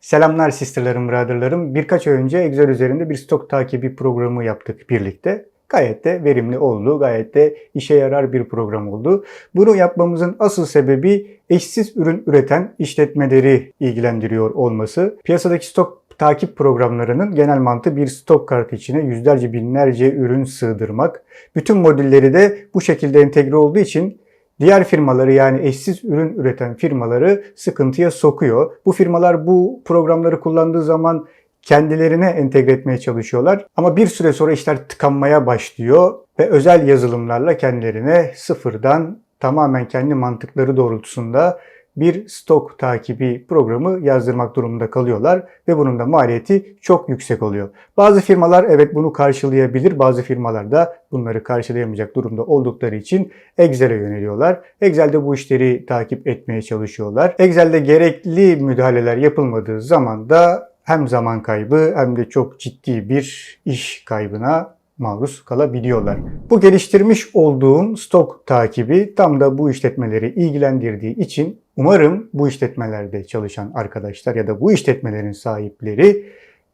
Selamlar sisterlarım, brotherlarım. Birkaç ay önce Excel üzerinde bir stok takibi programı yaptık birlikte. Gayet de verimli oldu, gayet de işe yarar bir program oldu. Bunu yapmamızın asıl sebebi eşsiz ürün üreten işletmeleri ilgilendiriyor olması. Piyasadaki stok takip programlarının genel mantığı bir stok kartı içine yüzlerce binlerce ürün sığdırmak. Bütün modülleri de bu şekilde entegre olduğu için diğer firmaları yani eşsiz ürün üreten firmaları sıkıntıya sokuyor. Bu firmalar bu programları kullandığı zaman kendilerine entegre etmeye çalışıyorlar. Ama bir süre sonra işler tıkanmaya başlıyor ve özel yazılımlarla kendilerine sıfırdan tamamen kendi mantıkları doğrultusunda bir stok takibi programı yazdırmak durumunda kalıyorlar ve bunun da maliyeti çok yüksek oluyor. Bazı firmalar evet bunu karşılayabilir, bazı firmalar da bunları karşılayamayacak durumda oldukları için Excel'e yöneliyorlar. Excel'de bu işleri takip etmeye çalışıyorlar. Excel'de gerekli müdahaleler yapılmadığı zaman da hem zaman kaybı hem de çok ciddi bir iş kaybına maruz kalabiliyorlar. Bu geliştirmiş olduğum stok takibi tam da bu işletmeleri ilgilendirdiği için umarım bu işletmelerde çalışan arkadaşlar ya da bu işletmelerin sahipleri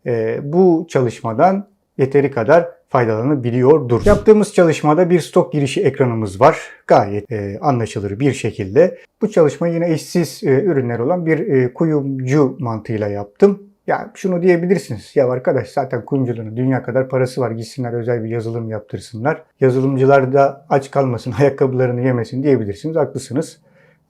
e, bu çalışmadan yeteri kadar faydalanabiliyordur. Yaptığımız çalışmada bir stok girişi ekranımız var. Gayet e, anlaşılır bir şekilde. Bu çalışmayı yine eşsiz e, ürünler olan bir e, kuyumcu mantığıyla yaptım. Ya şunu diyebilirsiniz. Ya arkadaş zaten kuyumculuğun dünya kadar parası var. Gitsinler özel bir yazılım yaptırsınlar. Yazılımcılar da aç kalmasın, ayakkabılarını yemesin diyebilirsiniz. Haklısınız.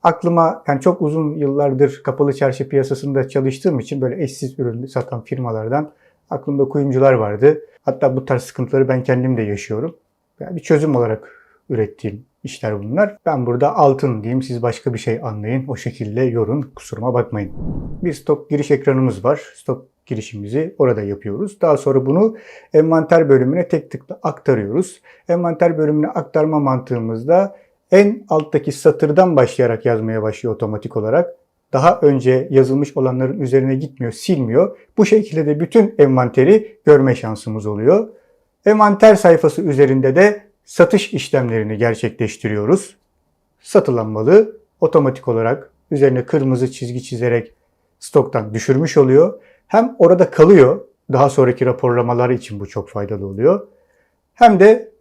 Aklıma yani çok uzun yıllardır kapalı çarşı piyasasında çalıştığım için böyle eşsiz ürün satan firmalardan aklımda kuyumcular vardı. Hatta bu tarz sıkıntıları ben kendim de yaşıyorum. Yani bir çözüm olarak ürettiğim işler bunlar. Ben burada altın diyeyim siz başka bir şey anlayın. O şekilde yorun kusuruma bakmayın. Bir stok giriş ekranımız var. Stok girişimizi orada yapıyoruz. Daha sonra bunu envanter bölümüne tek tıkla aktarıyoruz. Envanter bölümüne aktarma mantığımızda en alttaki satırdan başlayarak yazmaya başlıyor otomatik olarak. Daha önce yazılmış olanların üzerine gitmiyor, silmiyor. Bu şekilde de bütün envanteri görme şansımız oluyor. Envanter sayfası üzerinde de satış işlemlerini gerçekleştiriyoruz. Satılan malı otomatik olarak üzerine kırmızı çizgi çizerek stoktan düşürmüş oluyor. Hem orada kalıyor. Daha sonraki raporlamalar için bu çok faydalı oluyor. Hem de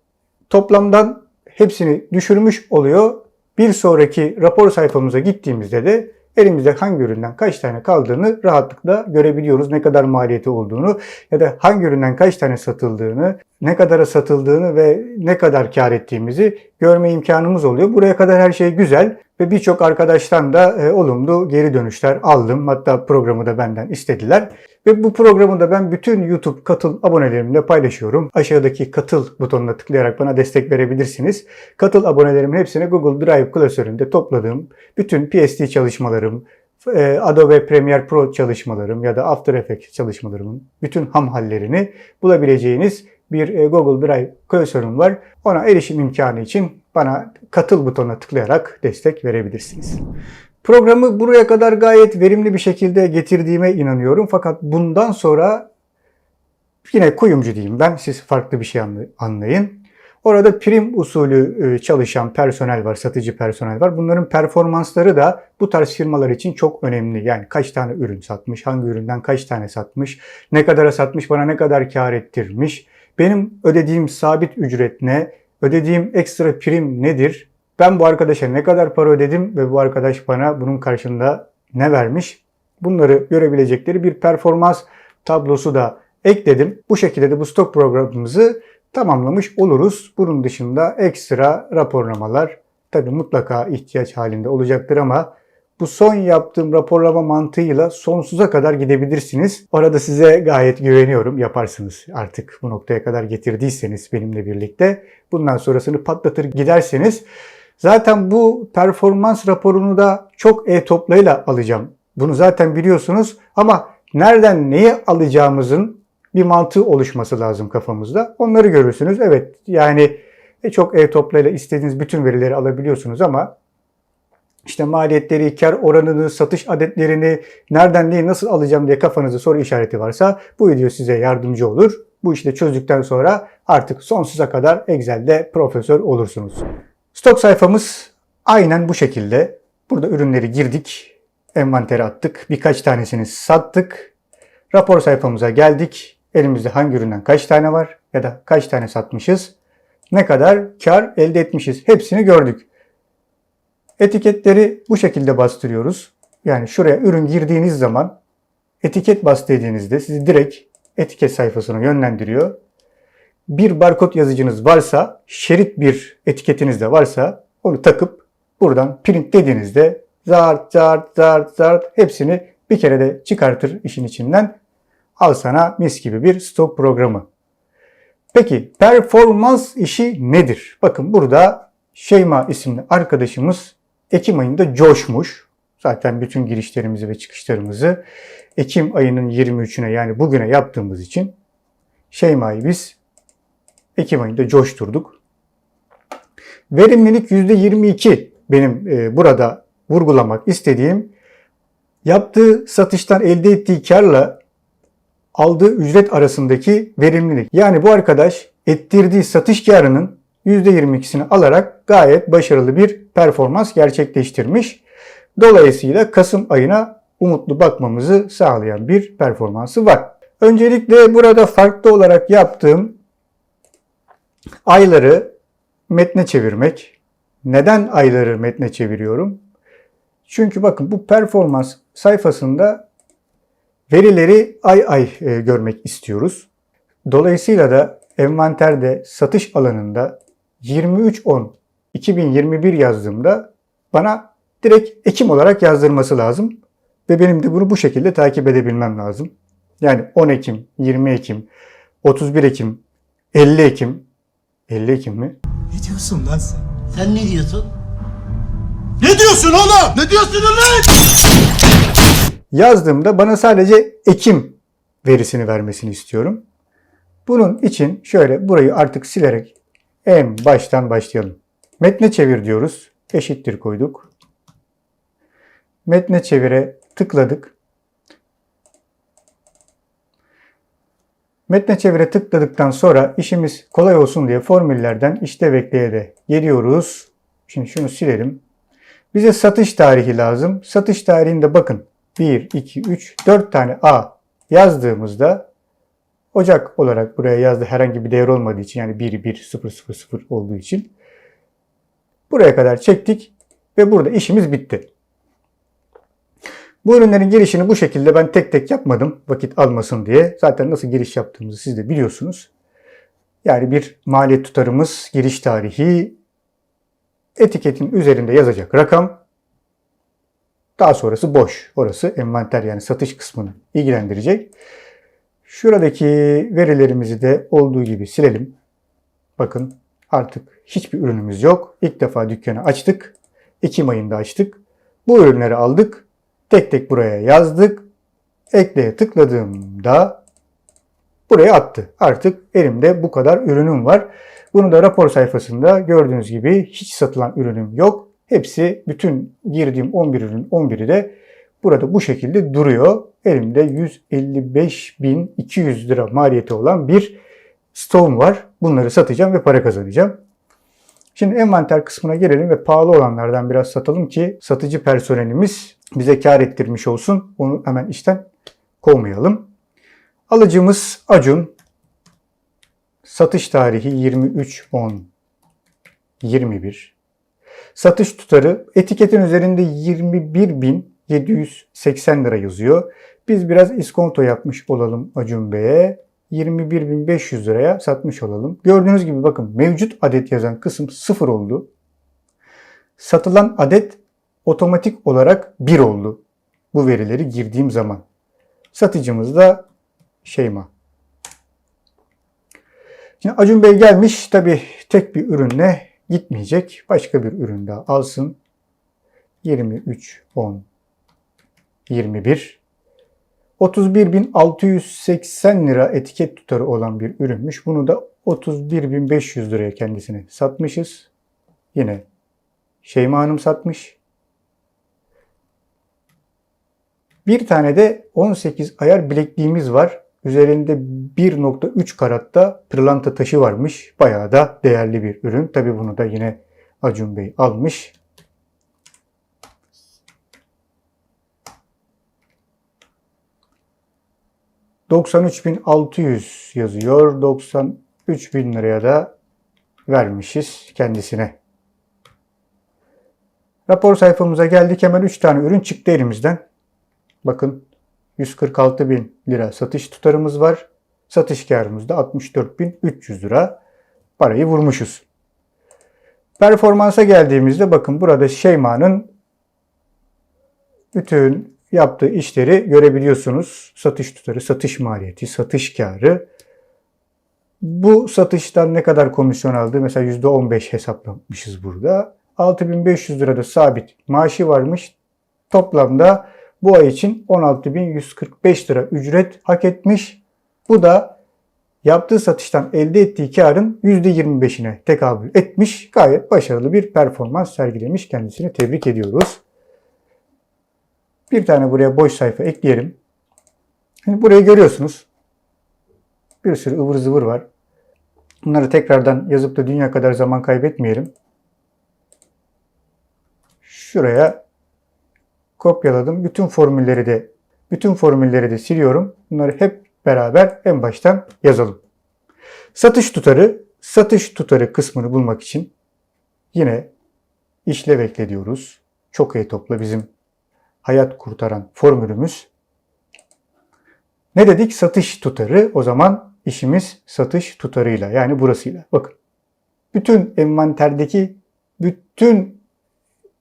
toplamdan hepsini düşürmüş oluyor. Bir sonraki rapor sayfamıza gittiğimizde de elimizde hangi üründen kaç tane kaldığını rahatlıkla görebiliyoruz. Ne kadar maliyeti olduğunu ya da hangi üründen kaç tane satıldığını, ne kadara satıldığını ve ne kadar kar ettiğimizi görme imkanımız oluyor. Buraya kadar her şey güzel ve birçok arkadaştan da e, olumlu geri dönüşler aldım. Hatta programı da benden istediler. Ve bu programı da ben bütün YouTube katıl abonelerimle paylaşıyorum. Aşağıdaki katıl butonuna tıklayarak bana destek verebilirsiniz. Katıl abonelerimin hepsine Google Drive klasöründe topladığım bütün PSD çalışmalarım, e, Adobe Premiere Pro çalışmalarım ya da After Effects çalışmalarımın bütün ham hallerini bulabileceğiniz bir e, Google Drive klasörüm var. Ona erişim imkanı için bana katıl butonuna tıklayarak destek verebilirsiniz. Programı buraya kadar gayet verimli bir şekilde getirdiğime inanıyorum. Fakat bundan sonra yine kuyumcu diyeyim ben. Siz farklı bir şey anlayın. Orada prim usulü çalışan personel var, satıcı personel var. Bunların performansları da bu tarz firmalar için çok önemli. Yani kaç tane ürün satmış, hangi üründen kaç tane satmış, ne kadara satmış, bana ne kadar kar ettirmiş. Benim ödediğim sabit ücret ne, ödediğim ekstra prim nedir? Ben bu arkadaşa ne kadar para ödedim ve bu arkadaş bana bunun karşılığında ne vermiş? Bunları görebilecekleri bir performans tablosu da ekledim. Bu şekilde de bu stok programımızı tamamlamış oluruz. Bunun dışında ekstra raporlamalar tabi mutlaka ihtiyaç halinde olacaktır ama bu son yaptığım raporlama mantığıyla sonsuza kadar gidebilirsiniz. Orada size gayet güveniyorum. Yaparsınız artık bu noktaya kadar getirdiyseniz benimle birlikte. Bundan sonrasını patlatır giderseniz Zaten bu performans raporunu da çok e-toplayla alacağım. Bunu zaten biliyorsunuz ama nereden neyi alacağımızın bir mantığı oluşması lazım kafamızda. Onları görürsünüz. Evet yani e, çok e-toplayla istediğiniz bütün verileri alabiliyorsunuz ama işte maliyetleri, kar oranını, satış adetlerini nereden neyi nasıl alacağım diye kafanızda soru işareti varsa bu video size yardımcı olur. Bu işi çözdükten sonra artık sonsuza kadar Excel'de profesör olursunuz. Stok sayfamız aynen bu şekilde. Burada ürünleri girdik. envantere attık. Birkaç tanesini sattık. Rapor sayfamıza geldik. Elimizde hangi üründen kaç tane var ya da kaç tane satmışız. Ne kadar kar elde etmişiz. Hepsini gördük. Etiketleri bu şekilde bastırıyoruz. Yani şuraya ürün girdiğiniz zaman etiket bas dediğinizde sizi direkt etiket sayfasına yönlendiriyor. Bir barkod yazıcınız varsa, şerit bir etiketiniz de varsa onu takıp buradan print dediğinizde zart zart zart zart hepsini bir kere de çıkartır işin içinden. Al sana mis gibi bir stok programı. Peki performans işi nedir? Bakın burada Şeyma isimli arkadaşımız Ekim ayında coşmuş. Zaten bütün girişlerimizi ve çıkışlarımızı Ekim ayının 23'üne yani bugüne yaptığımız için Şeyma'yı biz Ekim ayında coşturduk. Verimlilik %22 benim e, burada vurgulamak istediğim yaptığı satıştan elde ettiği karla aldığı ücret arasındaki verimlilik. Yani bu arkadaş ettirdiği satış karının %22'sini alarak gayet başarılı bir performans gerçekleştirmiş. Dolayısıyla Kasım ayına umutlu bakmamızı sağlayan bir performansı var. Öncelikle burada farklı olarak yaptığım ayları metne çevirmek. Neden ayları metne çeviriyorum? Çünkü bakın bu performans sayfasında verileri ay ay e, görmek istiyoruz. Dolayısıyla da envanterde satış alanında 23.10 2021 yazdığımda bana direkt Ekim olarak yazdırması lazım. Ve benim de bunu bu şekilde takip edebilmem lazım. Yani 10 Ekim, 20 Ekim, 31 Ekim, 50 Ekim, 50 Ekim mi? Ne diyorsun lan sen? Sen ne diyorsun? Ne diyorsun oğlum? Ne diyorsun lan? Yazdığımda bana sadece Ekim verisini vermesini istiyorum. Bunun için şöyle burayı artık silerek en baştan başlayalım. Metne çevir diyoruz. Eşittir koyduk. Metne çevire tıkladık. Metne çevire tıkladıktan sonra işimiz kolay olsun diye formüllerden işlev ekleye de geliyoruz. Şimdi şunu silelim. Bize satış tarihi lazım. Satış tarihinde bakın 1, 2, 3, 4 tane A yazdığımızda Ocak olarak buraya yazdı herhangi bir değer olmadığı için yani 1, 1, 0, 0, 0 olduğu için buraya kadar çektik ve burada işimiz bitti. Bu ürünlerin girişini bu şekilde ben tek tek yapmadım vakit almasın diye. Zaten nasıl giriş yaptığımızı siz de biliyorsunuz. Yani bir maliyet tutarımız, giriş tarihi, etiketin üzerinde yazacak rakam, daha sonrası boş. Orası envanter yani satış kısmını ilgilendirecek. Şuradaki verilerimizi de olduğu gibi silelim. Bakın artık hiçbir ürünümüz yok. İlk defa dükkanı açtık. Ekim ayında açtık. Bu ürünleri aldık. Tek tek buraya yazdık. Ekleye tıkladığımda buraya attı. Artık elimde bu kadar ürünüm var. Bunu da rapor sayfasında gördüğünüz gibi hiç satılan ürünüm yok. Hepsi bütün girdiğim 11 ürün 11'i de burada bu şekilde duruyor. Elimde 155.200 lira maliyeti olan bir stoğum var. Bunları satacağım ve para kazanacağım. Şimdi envanter kısmına gelelim ve pahalı olanlardan biraz satalım ki satıcı personelimiz bize kar ettirmiş olsun. Onu hemen işten kovmayalım. Alıcımız Acun. Satış tarihi 23.10.21. Satış tutarı etiketin üzerinde 21.780 lira yazıyor. Biz biraz iskonto yapmış olalım Acun Bey'e. 21.500 liraya satmış olalım. Gördüğünüz gibi bakın mevcut adet yazan kısım 0 oldu. Satılan adet otomatik olarak 1 oldu. Bu verileri girdiğim zaman. Satıcımız da Şeyma. Şimdi Acun Bey gelmiş. Tabi tek bir ürünle gitmeyecek. Başka bir ürün daha alsın. 23, 10, 21. 31.680 lira etiket tutarı olan bir ürünmüş. Bunu da 31.500 liraya kendisine satmışız. Yine Şeyma Hanım satmış. Bir tane de 18 ayar bilekliğimiz var. Üzerinde 1.3 karatta pırlanta taşı varmış. Bayağı da değerli bir ürün. Tabi bunu da yine Acun Bey almış. 93.600 yazıyor. 93.000 liraya da vermişiz kendisine. Rapor sayfamıza geldik. Hemen 3 tane ürün çıktı elimizden. Bakın 146 bin lira satış tutarımız var. Satış karımız da 64.300 lira. Parayı vurmuşuz. Performansa geldiğimizde bakın burada Şeyma'nın bütün yaptığı işleri görebiliyorsunuz. Satış tutarı, satış maliyeti, satış karı. Bu satıştan ne kadar komisyon aldı? Mesela %15 hesaplamışız burada. 6500 lirada sabit maaşı varmış. Toplamda bu ay için 16.145 lira ücret hak etmiş. Bu da yaptığı satıştan elde ettiği karın %25'ine tekabül etmiş. Gayet başarılı bir performans sergilemiş. Kendisini tebrik ediyoruz. Bir tane buraya boş sayfa ekleyelim. Şimdi burayı görüyorsunuz. Bir sürü ıvır zıvır var. Bunları tekrardan yazıp da dünya kadar zaman kaybetmeyelim. Şuraya kopyaladım. Bütün formülleri de bütün formülleri de siliyorum. Bunları hep beraber en baştan yazalım. Satış tutarı, satış tutarı kısmını bulmak için yine işlev ekle diyoruz. Çok iyi topla bizim hayat kurtaran formülümüz. Ne dedik? Satış tutarı. O zaman işimiz satış tutarıyla yani burasıyla. Bakın. Bütün envanterdeki bütün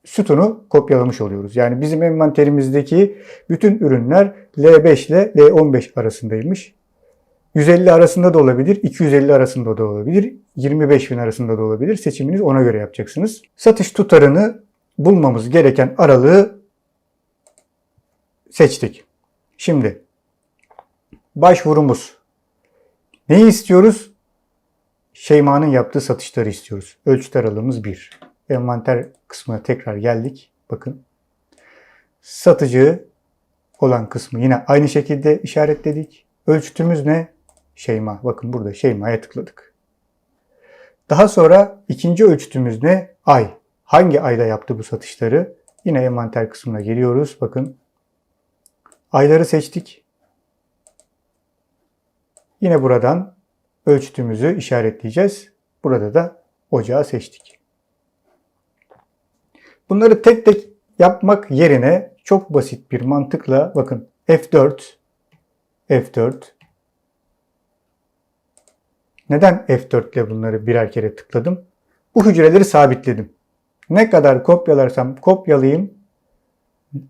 sütunu kopyalamış oluyoruz. Yani bizim envanterimizdeki bütün ürünler L5 ile L15 arasındaymış. 150 arasında da olabilir, 250 arasında da olabilir, 25 bin arasında da olabilir. Seçiminiz ona göre yapacaksınız. Satış tutarını bulmamız gereken aralığı seçtik. Şimdi başvurumuz. Neyi istiyoruz? Şeyma'nın yaptığı satışları istiyoruz. Ölçüt aralığımız 1. Envanter kısmına tekrar geldik. Bakın. Satıcı olan kısmı yine aynı şekilde işaretledik. Ölçütümüz ne? Şeyma. Bakın burada Şeyma'ya tıkladık. Daha sonra ikinci ölçütümüz ne? Ay. Hangi ayda yaptı bu satışları? Yine envanter kısmına geliyoruz. Bakın. Ayları seçtik. Yine buradan ölçütümüzü işaretleyeceğiz. Burada da ocağı seçtik. Bunları tek tek yapmak yerine çok basit bir mantıkla bakın F4 F4 neden F4 ile bunları birer kere tıkladım? Bu hücreleri sabitledim. Ne kadar kopyalarsam kopyalayayım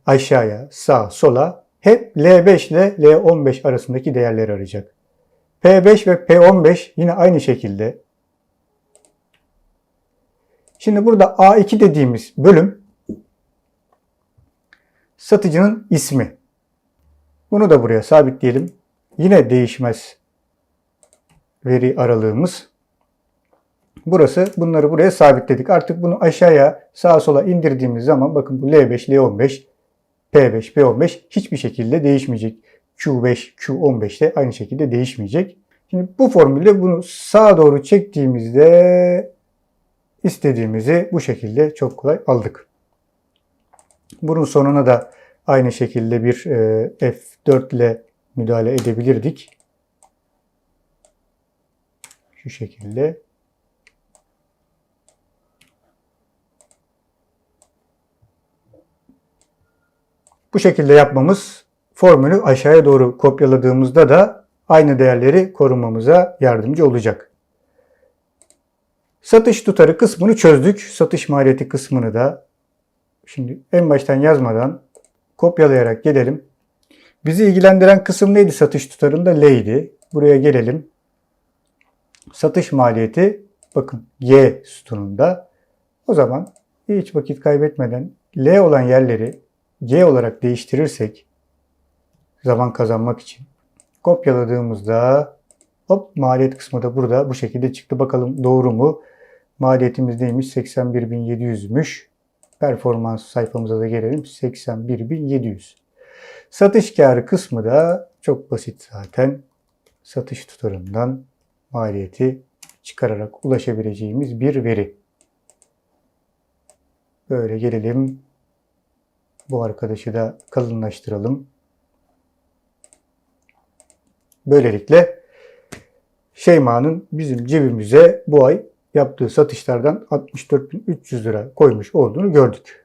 aşağıya, sağa, sola hep L5 ile L15 arasındaki değerleri arayacak. P5 ve P15 yine aynı şekilde. Şimdi burada A2 dediğimiz bölüm satıcının ismi. Bunu da buraya sabitleyelim. Yine değişmez veri aralığımız. Burası bunları buraya sabitledik. Artık bunu aşağıya sağa sola indirdiğimiz zaman bakın bu L5, L15, P5, P15 hiçbir şekilde değişmeyecek. Q5, Q15 de aynı şekilde değişmeyecek. Şimdi bu formülde bunu sağa doğru çektiğimizde istediğimizi bu şekilde çok kolay aldık. Bunun sonuna da aynı şekilde bir e, F4 ile müdahale edebilirdik. Şu şekilde. Bu şekilde yapmamız formülü aşağıya doğru kopyaladığımızda da aynı değerleri korumamıza yardımcı olacak. Satış tutarı kısmını çözdük. Satış maliyeti kısmını da şimdi en baştan yazmadan kopyalayarak gelelim. Bizi ilgilendiren kısım neydi satış tutarında? L'ydi. Buraya gelelim. Satış maliyeti bakın Y sütununda. O zaman hiç vakit kaybetmeden L olan yerleri G olarak değiştirirsek zaman kazanmak için kopyaladığımızda hop maliyet kısmı da burada bu şekilde çıktı. Bakalım doğru mu? Maliyetimiz neymiş? 81.700'müş. Performans sayfamıza da gelelim. 81.700. Satış karı kısmı da çok basit zaten. Satış tutarından maliyeti çıkararak ulaşabileceğimiz bir veri. Böyle gelelim. Bu arkadaşı da kalınlaştıralım. Böylelikle Şeyma'nın bizim cebimize bu ay yaptığı satışlardan 64.300 lira koymuş olduğunu gördük.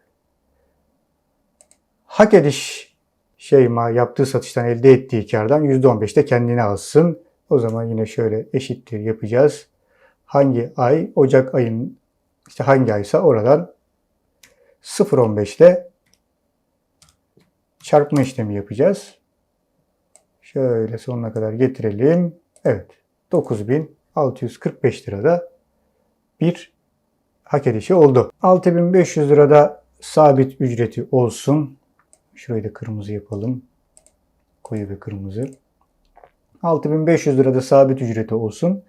Hak ediş Şeyma yaptığı satıştan elde ettiği kardan %15 de kendine alsın. O zaman yine şöyle eşittir yapacağız. Hangi ay? Ocak ayın işte hangi aysa oradan 0.15 ile çarpma işlemi yapacağız. Şöyle sonuna kadar getirelim. Evet. 9645 lirada bir hak edişi oldu. 6500 lirada sabit ücreti olsun. Şurayı da kırmızı yapalım. Koyu ve kırmızı. 6500 lirada sabit ücreti olsun.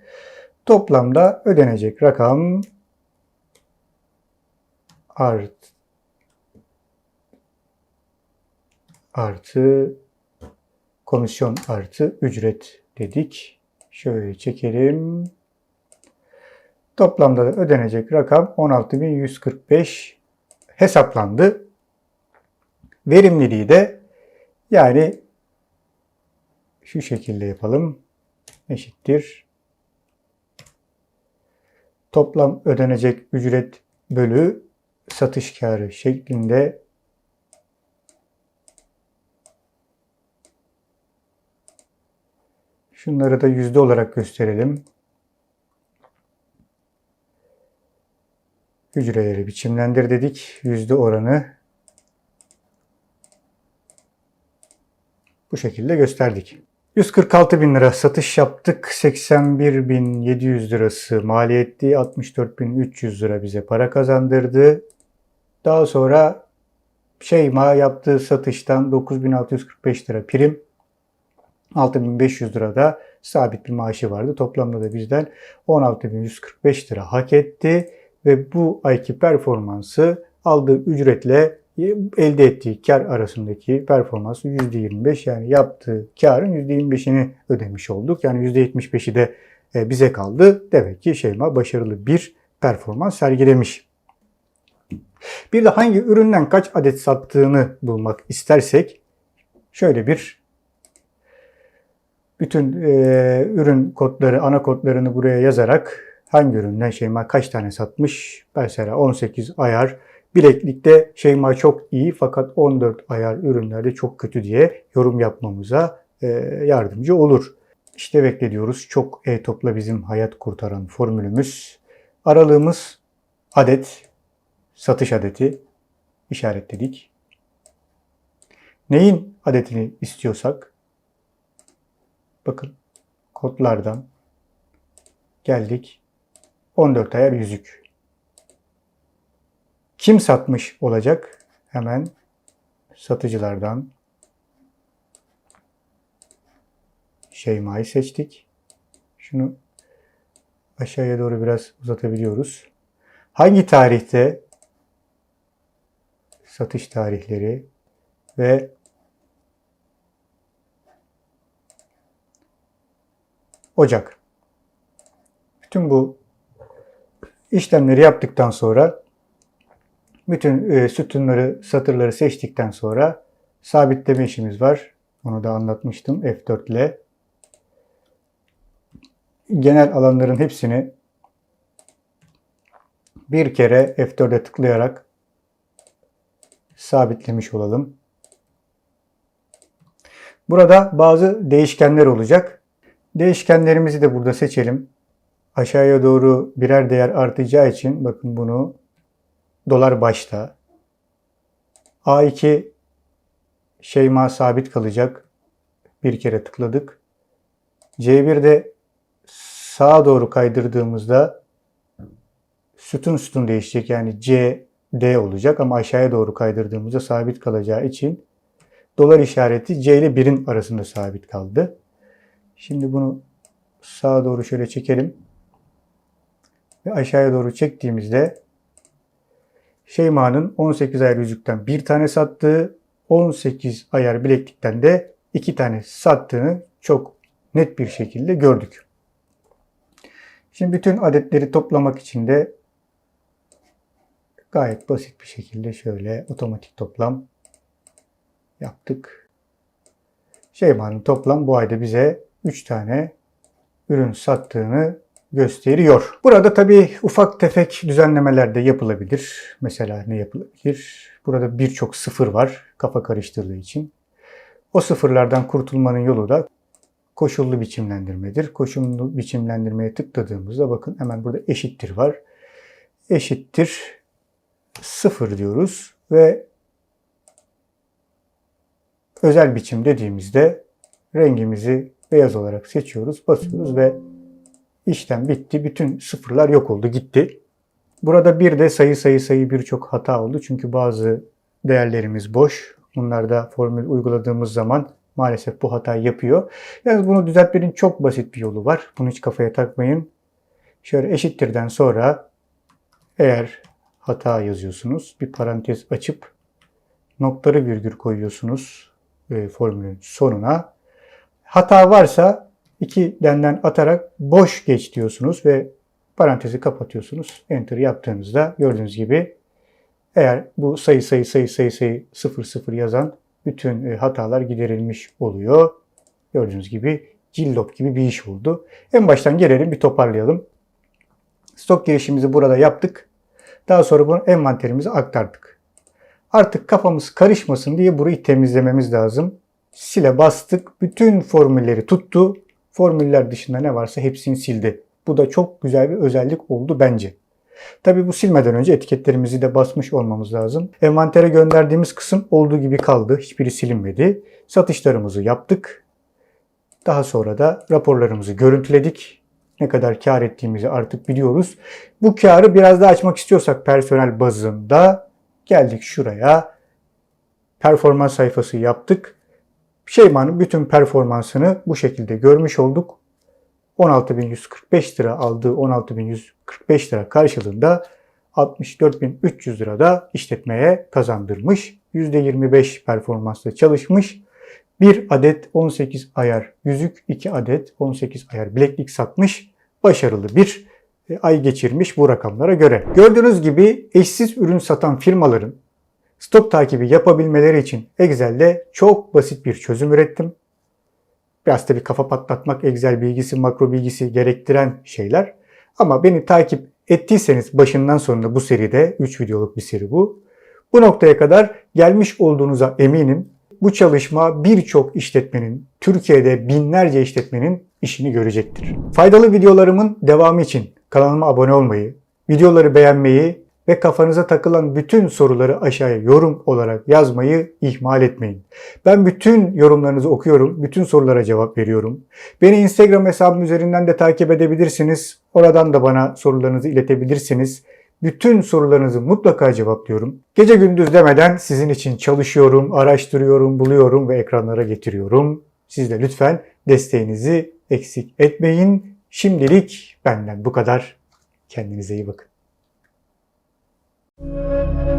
Toplamda ödenecek rakam art artı komisyon artı ücret dedik. Şöyle çekelim. Toplamda da ödenecek rakam 16.145 hesaplandı. Verimliliği de yani şu şekilde yapalım. Eşittir. Toplam ödenecek ücret bölü satış karı şeklinde Şunları da yüzde olarak gösterelim. Hücreleri biçimlendir dedik. Yüzde oranı bu şekilde gösterdik. 146 bin lira satış yaptık. 81 bin 700 lirası maliyetti. 64 bin 300 lira bize para kazandırdı. Daha sonra Şeyma yaptığı satıştan 9645 lira prim. 6500 lira da sabit bir maaşı vardı. Toplamda da bizden 16145 lira hak etti ve bu ayki performansı aldığı ücretle elde ettiği kar arasındaki performansı %25 yani yaptığı karın %25'ini ödemiş olduk. Yani %75'i de e, bize kaldı. Demek ki Şeyma başarılı bir performans sergilemiş. Bir de hangi üründen kaç adet sattığını bulmak istersek şöyle bir bütün e, ürün kodları, ana kodlarını buraya yazarak hangi üründen Şeyma kaç tane satmış? Mesela 18 ayar bileklikte Şeyma çok iyi fakat 14 ayar ürünlerde çok kötü diye yorum yapmamıza e, yardımcı olur. İşte beklediyoruz. Çok e-topla bizim hayat kurtaran formülümüz. Aralığımız adet, satış adeti işaretledik. Neyin adetini istiyorsak bakın kodlardan geldik 14 ayar yüzük. Kim satmış olacak? Hemen satıcılardan Şeyma'yı seçtik. Şunu aşağıya doğru biraz uzatabiliyoruz. Hangi tarihte satış tarihleri ve Ocak. Bütün bu işlemleri yaptıktan sonra bütün e, sütunları, satırları seçtikten sonra sabitleme işimiz var. Onu da anlatmıştım F4 ile. Genel alanların hepsini bir kere F4'e tıklayarak sabitlemiş olalım. Burada bazı değişkenler olacak. Değişkenlerimizi de burada seçelim. Aşağıya doğru birer değer artacağı için bakın bunu dolar başta. A2 Şeyma sabit kalacak. Bir kere tıkladık. C1'de sağa doğru kaydırdığımızda sütun sütun değişecek. Yani C, D olacak ama aşağıya doğru kaydırdığımızda sabit kalacağı için dolar işareti C ile 1'in arasında sabit kaldı. Şimdi bunu sağa doğru şöyle çekelim. Ve aşağıya doğru çektiğimizde Şeyma'nın 18 ayar yüzükten bir tane sattığı, 18 ayar bileklikten de iki tane sattığını çok net bir şekilde gördük. Şimdi bütün adetleri toplamak için de gayet basit bir şekilde şöyle otomatik toplam yaptık. Şeyma'nın toplam bu ayda bize 3 tane ürün sattığını gösteriyor. Burada tabii ufak tefek düzenlemeler de yapılabilir. Mesela ne yapılabilir? Burada birçok sıfır var kafa karıştırdığı için. O sıfırlardan kurtulmanın yolu da koşullu biçimlendirmedir. Koşullu biçimlendirmeye tıkladığımızda bakın hemen burada eşittir var. Eşittir sıfır diyoruz ve özel biçim dediğimizde rengimizi beyaz olarak seçiyoruz, basıyoruz ve işlem bitti. Bütün sıfırlar yok oldu, gitti. Burada bir de sayı sayı sayı birçok hata oldu. Çünkü bazı değerlerimiz boş. Bunlarda formül uyguladığımız zaman maalesef bu hatayı yapıyor. Yalnız bunu düzeltmenin çok basit bir yolu var. Bunu hiç kafaya takmayın. Şöyle eşittirden sonra eğer hata yazıyorsunuz, bir parantez açıp noktalı virgül koyuyorsunuz e, formülün sonuna. Hata varsa iki denden atarak boş geç diyorsunuz ve parantezi kapatıyorsunuz. Enter yaptığınızda gördüğünüz gibi eğer bu sayı sayı sayı sayı sayı 00 yazan bütün e, hatalar giderilmiş oluyor. Gördüğünüz gibi cillop gibi bir iş oldu. En baştan gelelim bir toparlayalım. Stok girişimizi burada yaptık. Daha sonra bunu envanterimize aktardık. Artık kafamız karışmasın diye burayı temizlememiz lazım. Sile bastık. Bütün formülleri tuttu. Formüller dışında ne varsa hepsini sildi. Bu da çok güzel bir özellik oldu bence. Tabii bu silmeden önce etiketlerimizi de basmış olmamız lazım. Envantere gönderdiğimiz kısım olduğu gibi kaldı. Hiçbiri silinmedi. Satışlarımızı yaptık. Daha sonra da raporlarımızı görüntüledik. Ne kadar kar ettiğimizi artık biliyoruz. Bu karı biraz daha açmak istiyorsak personel bazında geldik şuraya. Performans sayfası yaptık. Şeyma'nın bütün performansını bu şekilde görmüş olduk. 16.145 lira aldığı 16.145 lira karşılığında 64.300 lira da işletmeye kazandırmış. %25 performansla çalışmış. 1 adet 18 ayar yüzük, 2 adet 18 ayar bileklik satmış. Başarılı bir e, ay geçirmiş bu rakamlara göre. Gördüğünüz gibi eşsiz ürün satan firmaların stok takibi yapabilmeleri için Excel'de çok basit bir çözüm ürettim. Biraz tabii kafa patlatmak, Excel bilgisi, makro bilgisi gerektiren şeyler. Ama beni takip ettiyseniz başından sonunda bu seride, 3 videoluk bir seri bu. Bu noktaya kadar gelmiş olduğunuza eminim. Bu çalışma birçok işletmenin, Türkiye'de binlerce işletmenin işini görecektir. Faydalı videolarımın devamı için kanalıma abone olmayı, videoları beğenmeyi ve kafanıza takılan bütün soruları aşağıya yorum olarak yazmayı ihmal etmeyin. Ben bütün yorumlarınızı okuyorum, bütün sorulara cevap veriyorum. Beni Instagram hesabım üzerinden de takip edebilirsiniz. Oradan da bana sorularınızı iletebilirsiniz. Bütün sorularınızı mutlaka cevaplıyorum. Gece gündüz demeden sizin için çalışıyorum, araştırıyorum, buluyorum ve ekranlara getiriyorum. Siz de lütfen desteğinizi eksik etmeyin. Şimdilik benden bu kadar. Kendinize iyi bakın. Música